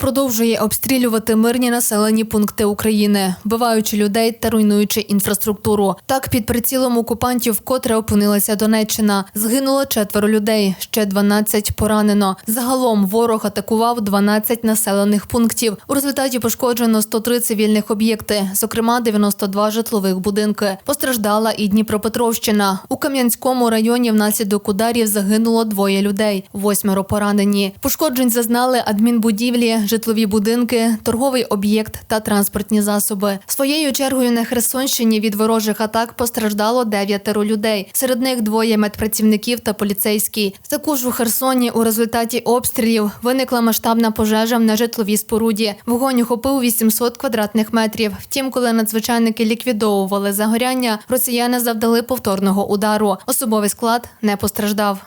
Продовжує обстрілювати мирні населені пункти України, вбиваючи людей та руйнуючи інфраструктуру. Так під прицілом окупантів вкотре опинилася Донеччина. Згинуло четверо людей, ще 12 поранено. Загалом ворог атакував 12 населених пунктів. У результаті пошкоджено 103 цивільних об'єкти, зокрема 92 житлових будинки. Постраждала і Дніпропетровщина. У Кам'янському районі внаслідок ударів загинуло двоє людей, восьмеро поранені. Пошкоджень зазнали адмінбудівлі, житлові будинки, торговий об'єкт та транспортні засоби. Своєю чергою на Херсонщині від ворожих атак постраждало дев'ятеро людей. Серед них двоє медпрацівників та поліцейський. Також у Херсоні у результаті обстрілів виникла масштабна пожежа в нежитловій споруді. Вогонь охопив 800 квадратних метрів. Втім, коли надзвичайники ліквідовували загоряння, росіяни завдали повторного удару. Особовий склад не постраждав.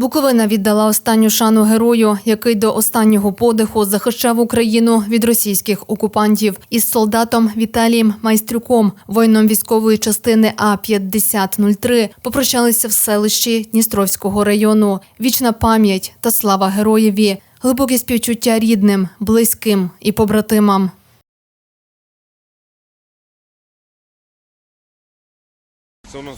Буковина віддала останню шану герою, який до останнього подиху захищав Україну від російських окупантів із солдатом Віталієм Майстрюком, воїном військової частини А 5003 попрощалися в селищі Дністровського району. Вічна пам'ять та слава героєві, глибоке співчуття рідним, близьким і побратимам.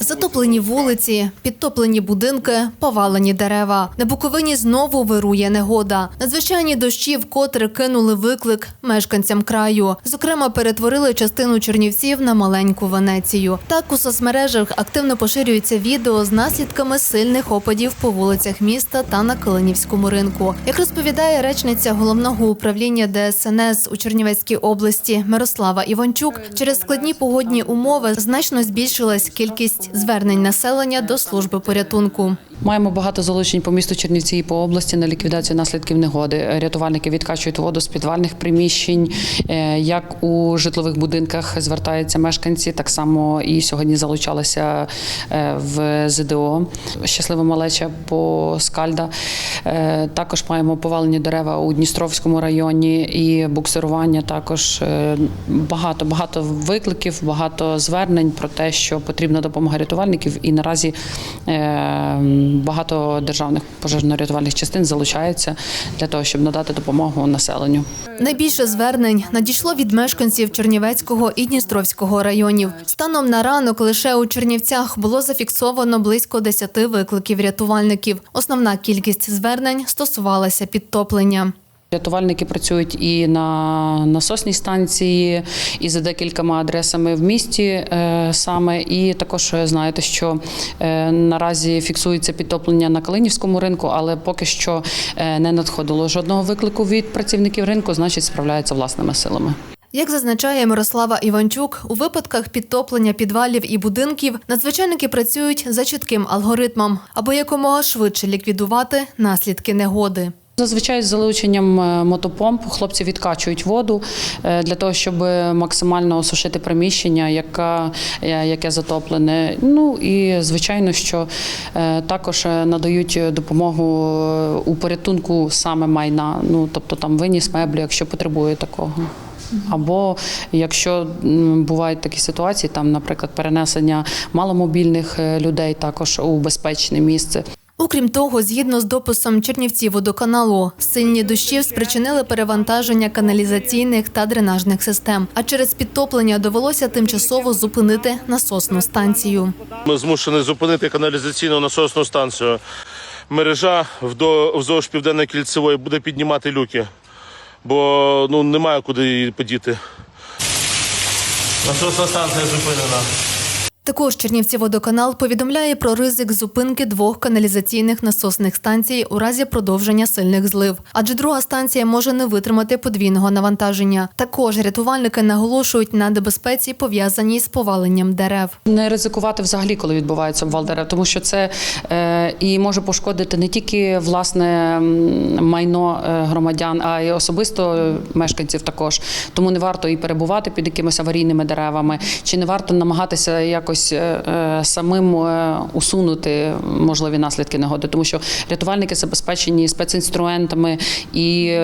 Затоплені вулиці, підтоплені будинки, повалені дерева. На Буковині знову вирує негода. Надзвичайні дощі вкотре кинули виклик мешканцям краю. Зокрема, перетворили частину Чернівців на маленьку Венецію. Так у соцмережах активно поширюються відео з наслідками сильних опадів по вулицях міста та на Калинівському ринку. Як розповідає речниця головного управління ДСНС у Чернівецькій області Мирослава Іванчук, через складні погодні умови значно збільшилась кількість звернень населення до служби порятунку. Маємо багато залучень по місту Чернівці і по області на ліквідацію наслідків негоди. Рятувальники відкачують воду з підвальних приміщень, Е, як у житлових будинках звертаються мешканці. Так само і сьогодні залучалися е, в ЗДО. Щаслива малеча по скальда. Е, Також маємо повалені дерева у Дністровському районі і буксирування. Також багато багато викликів, багато звернень про те, що потрібна допомога рятувальників, і наразі багато державних пожежно-рятувальних частин залучаються для того, щоб надати допомогу населенню. Найбільше звернень надійшло від мешканців Чернівецького і Дністровського районів. Станом на ранок лише у Чернівцях було зафіксовано близько 10 викликів рятувальників. Основна кількість звернень стосувалася підтоплення. Рятувальники працюють і на насосній станції, і за декількома адресами в місті е, саме. І також е, знаєте, що е, наразі фіксується підтоплення на Калинівському ринку, але поки що не надходило жодного виклику від працівників ринку, значить справляються власними силами. Як зазначає Мирослава Іванчук, у випадках підтоплення підвалів і будинків надзвичайники працюють за чітким алгоритмом, аби якомога швидше ліквідувати наслідки негоди. Зазвичай з залученням е, мотопомп хлопці відкачують воду е, для того, щоб максимально осушити приміщення, яка, е, яке затоплене. Ну і звичайно, що також надають допомогу у порятунку саме майна, ну тобто там виніс меблі, якщо потребує такого. Або якщо бувають такі ситуації, там, наприклад, перенесення маломобільних людей також у безпечне місце. Окрім того, згідно з дописом Чернівці водоканалу, сильні дощі спричинили перевантаження каналізаційних та дренажних систем. А через підтоплення довелося тимчасово зупинити насосну станцію. Ми змушені зупинити каналізаційну насосну станцію. Мережа вздовж південної кільцевої буде піднімати люки, бо ну немає куди її подіти. Насосна станція зупинена. Також Чернівці водоканал повідомляє про ризик зупинки двох каналізаційних насосних станцій у разі продовження сильних злив, адже друга станція може не витримати подвійного навантаження. Також рятувальники наголошують на небезпеці, пов'язаній з поваленням дерев. Не ризикувати взагалі, коли відбувається обвал дерев, тому що це е, і може пошкодити не тільки власне майно е, громадян, а й особисто мешканців також. Тому не варто і перебувати під якимись аварійними деревами, чи не варто намагатися якось якось е, е, самим е, усунути можливі наслідки негоди, тому що рятувальники забезпечені спецінструментами і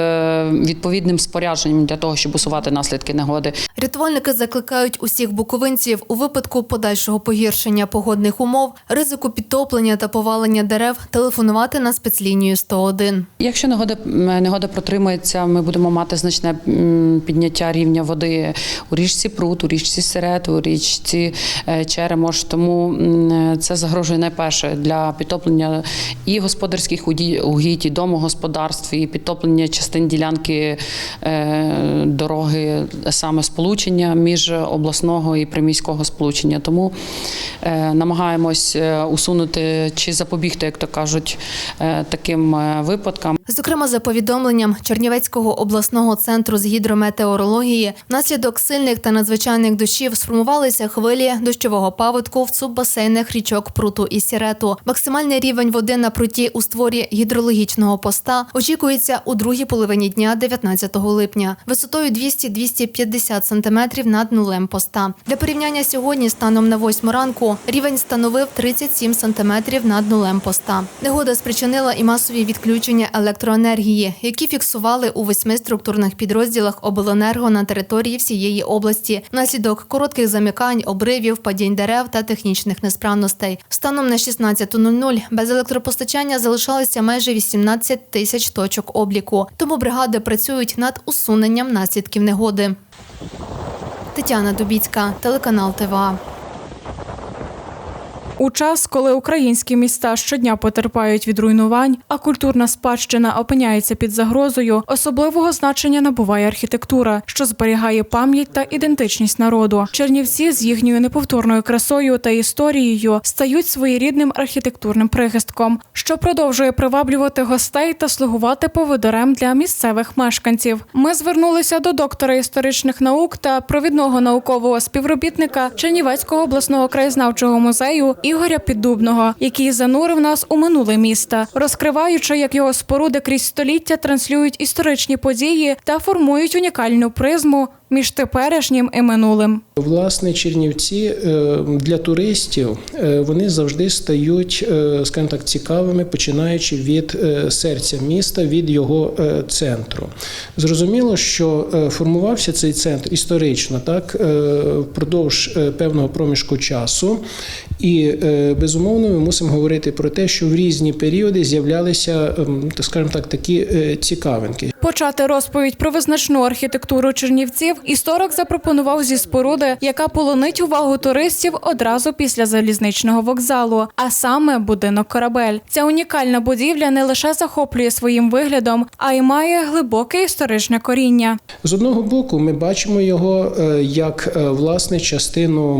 відповідним спорядженням для того, щоб усувати наслідки негоди. Рятувальники закликають усіх буковинців у випадку подальшого погіршення погодних умов, ризику підтоплення та повалення дерев телефонувати на спецлінію 101. Якщо негода негода протримається, ми будемо мати значне підняття рівня води у річці Прут, у річці Серет, у річці е, Черемош. Тому це загрожує найперше для підтоплення і господарських угідь, і домогосподарств, і підтоплення частин ділянки е, дороги, саме сполучення між обласного і приміського сполучення. Тому е, намагаємось е, усунути чи запобігти, як то кажуть, таким випадкам. Зокрема, за повідомленням Чернівецького обласного центру з гідрометеорології, внаслідок сильних та надзвичайних дощів сформувалися хвилі дощового паводку в суббасейнах річок Пруту і Сірету. Максимальний рівень води на пруті у створі гідрологічного поста очікується у другій половині дня 19 липня, висотою 200-250 сантиметрів над нулем поста. Для порівняння сьогодні, станом на 8 ранку, рівень становив 37 сантиметрів над нулем поста. Негода спричинила і масові відключення електроенергії, які фіксували у восьми структурних підрозділах обленерго на території всієї області внаслідок коротких замикань, обривів, падінь дерев та технічних несправностей. Станом на 16.00 без електропостачання залишалося майже 18 тисяч точок обліку. Тому бригади працюють над усуненням наслідків негоди. Тетяна Дубіцька, телеканал ТВА. У час, коли українські міста щодня потерпають від руйнувань, а культурна спадщина опиняється під загрозою, особливого значення набуває архітектура, що зберігає пам'ять та ідентичність народу. Чернівці з їхньою неповторною красою та історією стають своєрідним архітектурним прихистком, що продовжує приваблювати гостей та слугувати поводирем для місцевих мешканців. Ми звернулися до доктора історичних наук та провідного наукового співробітника Чернівецького обласного краєзнавчого музею Ігоря Піддубного, який занурив нас у минуле міста, розкриваючи, як його споруди крізь століття транслюють історичні події та формують унікальну призму між теперішнім і минулим. Власне, Чернівці е, для туристів е, вони завжди стають, е, скажімо так, цікавими, починаючи від серця міста, від його центру. Зрозуміло, що формувався цей центр історично, так впродовж певного проміжку часу. І е, безумовно ми мусимо говорити про те, що в різні періоди з'являлися, ем, так скажімо так, такі е, цікавинки. Почати розповідь про визначну архітектуру Чернівців історик запропонував зі споруди, яка полонить увагу туристів одразу після залізничного вокзалу, а саме будинок корабель. Ця унікальна будівля не лише захоплює своїм виглядом, а й має глибоке історичне коріння. З одного боку, ми бачимо його е, як власне частину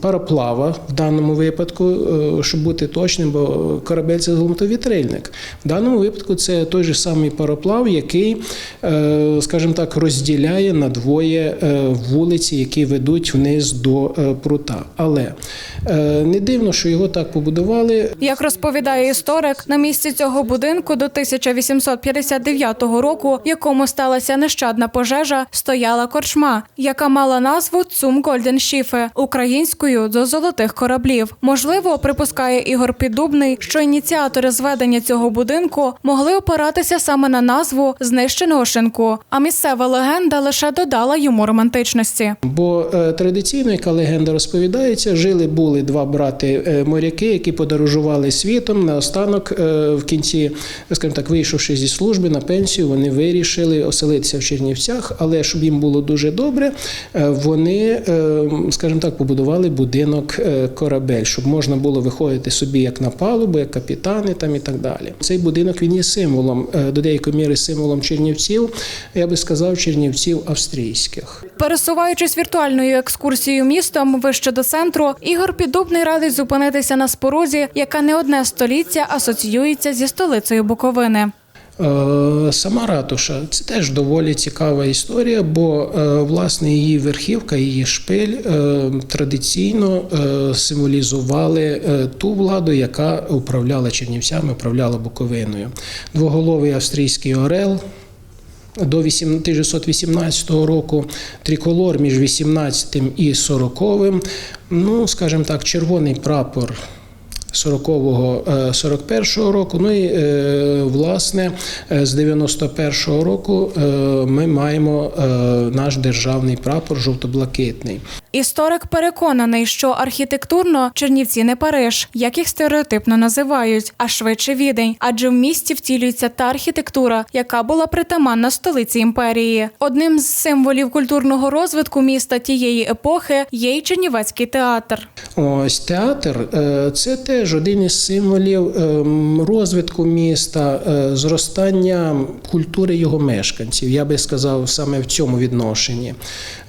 пароплава в даному випадку, е, щоб бути точним, бо корабель це золотовітрильник. В даному випадку це той же самий пароплав, який, е, скажімо так, розділяє на двоє е, вулиці, які ведуть вниз до прута. Але не дивно, що його так побудували. Як розповідає історик, на місці цього будинку до 1859 року, якому сталася нещадна пожежа, стояла корчма, яка мала назву Цум Гольден Шіфе українською до золотих кораблів. Можливо, припускає Ігор Піддубний, що ініціатори зведення цього будинку могли опиратися саме на назву знищеного шинку. А місцева легенда лише додала йому романтичності. Бо е, традиційно, яка легенда розповідається, жили були два брати е, моряки, які подорожували світом. Наостанок, е, в кінці, скажімо так, вийшовши зі служби на пенсію, вони вирішили оселитися в Чернівцях, але щоб їм було дуже добре, вони, скажімо так, побудували будинок е, корабель, щоб можна було виходити собі як на палубу, як капітани там і так далі. Цей будинок він є символом е, до деякої міри символом Чернівців. Я би сказав, Чернівців австрійських. Пересуваючись віртуальною екскурсією містом вище до центру, Ігор Піддубний радить зупинитися на спорузі, яка не одне століття асоціюється зі столицею Буковини. Е, Сама ратуша це теж доволі цікава історія, бо е, власне її верхівка, її шпиль е, традиційно символізували ту владу, яка управляла Чернівцями, управляла Буковиною. Двоголовий австрійський орел. до 8 1918 року триколор між 18 і 40 ну, скажімо так, червоний прапор 40-го, е, 41-го року. Ну і е, власне е, з 91-го року ми маємо наш державний прапор жовто-блакитний. Історик переконаний, що архітектурно Чернівці не Париж, як їх стереотипно називають, а швидше відень, адже в місті втілюється та архітектура, яка була притаманна столиці імперії. Одним з символів культурного розвитку міста тієї епохи є й Чернівецький театр. Ось театр е, це теж один із символів ем, розвитку міста, е, зростання культури його мешканців. Я би сказав саме в цьому відношенні.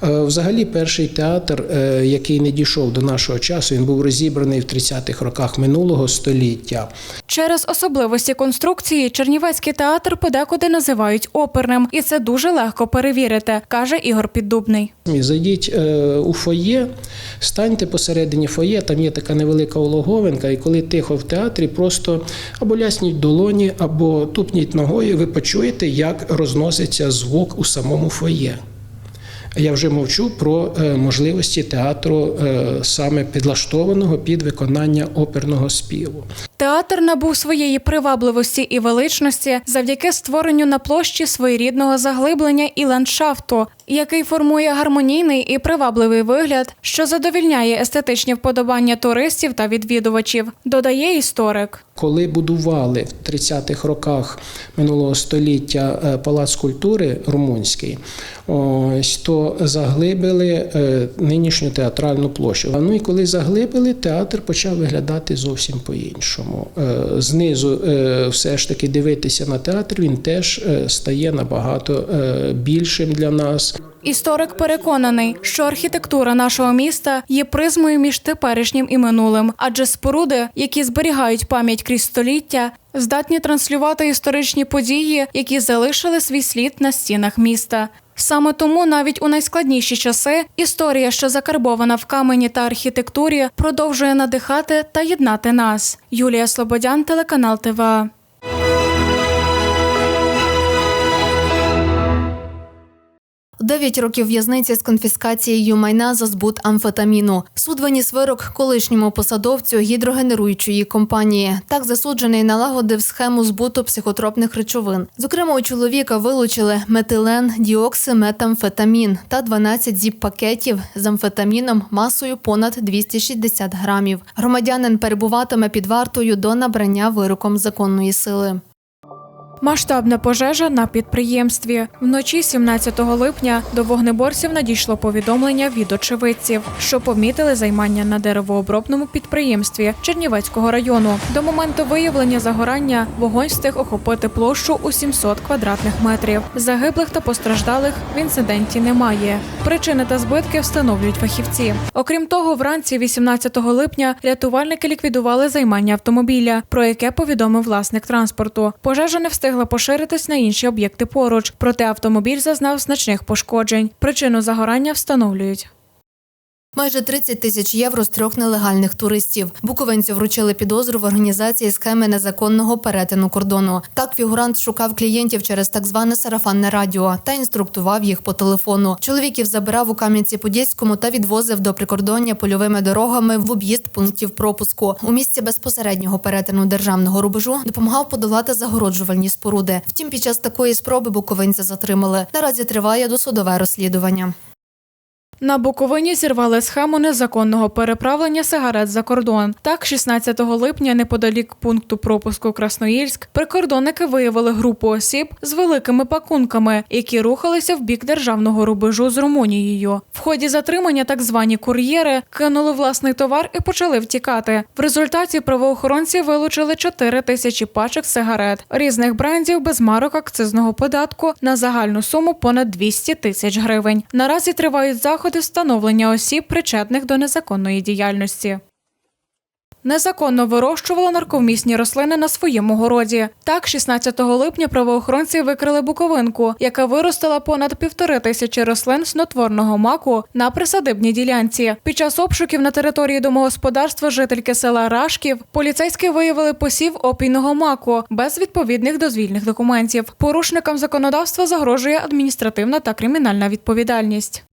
Е, Взагалі, перший театр, е, який не дійшов до нашого часу, він був розібраний в 30-х роках минулого століття. Через особливості конструкції Чернівецький театр подекуди називають оперним, і це дуже легко перевірити, каже Ігор Піддубний. Зайдіть е, у фоє, станьте посередині фоє, там є така невелика ологовинка, і коли тихо в театрі, просто або лясніть долоні, або тупніть ногою, ви почуєте, як розноситься звук у самому фоє. Я вже мовчу про е, можливості театру е, саме підлаштованого під виконання оперного співу. Театр набув своєї привабливості і величності завдяки створенню на площі своєрідного заглиблення і ландшафту, який формує гармонійний і привабливий вигляд, що задовільняє естетичні вподобання туристів та відвідувачів, додає історик. Коли будували в 30-х роках минулого століття е, палац культури румунський, ось то заглибили е, нинішню театральну площу. Ну і коли заглибили, театр почав виглядати зовсім по-іншому. Е, Знизу все ж таки дивитися на театр, він теж стає набагато більшим для нас. Історик переконаний, що архітектура нашого міста є призмою між теперішнім і минулим, адже споруди, які зберігають пам'ять крізь століття, здатні транслювати історичні події, які залишили свій слід на стінах міста. Саме тому навіть у найскладніші часи історія, що закарбована в камені та архітектурі, продовжує надихати та єднати нас. Юлія Слободян, телеканал ТВА. Дев'ять років в'язниці з конфіскацією майна за збут амфетаміну. Суд виніс вирок колишньому посадовцю гідрогенеруючої компанії. Так засуджений налагодив схему збуту психотропних речовин. Зокрема, у чоловіка вилучили метилен, діоксиметамфетамін та 12 зіп-пакетів з амфетаміном масою понад 260 грамів. Громадянин перебуватиме під вартою до набрання вироком законної сили. Масштабна пожежа на підприємстві. Вночі 17 липня до вогнеборців надійшло повідомлення від очевидців, що помітили займання на деревообробному підприємстві Чернівецького району. До моменту виявлення загорання вогонь встиг охопити площу у 700 квадратних метрів. Загиблих та постраждалих в інциденті немає. Причини та збитки встановлюють фахівці. Окрім того, вранці 18 липня рятувальники ліквідували займання автомобіля, про яке повідомив власник транспорту. Пожежа не встигла поширитись на інші об'єкти поруч, проте автомобіль зазнав значних пошкоджень. Причину загорання встановлюють. Майже 30 тисяч євро з трьох нелегальних туристів. Буковинцю вручили підозру в організації схеми незаконного перетину кордону. Так фігурант шукав клієнтів через так зване сарафанне радіо та інструктував їх по телефону. Чоловіків забирав у Кам'янці-Подільському та відвозив до прикордоння польовими дорогами в об'їзд пунктів пропуску. У місці безпосереднього перетину державного рубежу допомагав подолати загороджувальні споруди. Втім, під час такої спроби буковинця затримали. Наразі триває досудове розслідування. На Буковині зірвали схему незаконного переправлення сигарет за кордон. Так, 16 липня, неподалік пункту пропуску Красноїльськ, прикордонники виявили групу осіб з великими пакунками, які рухалися в бік державного рубежу з Румунією. В ході затримання так звані кур'єри кинули власний товар і почали втікати. В результаті правоохоронці вилучили 4 тисячі пачок сигарет різних брендів без марок акцизного податку на загальну суму понад 200 тисяч гривень. Наразі тривають заходи встановлення осіб, причетних до незаконної діяльності. незаконно вирощувала нарковмісні рослини на своєму городі. Так, 16 липня правоохоронці викрили буковинку, яка виростила понад півтори тисячі рослин снотворного маку на присадибній ділянці. Під час обшуків на території домогосподарства жительки села Рашків поліцейські виявили посів опійного маку без відповідних дозвільних документів. Порушникам законодавства загрожує адміністративна та кримінальна відповідальність.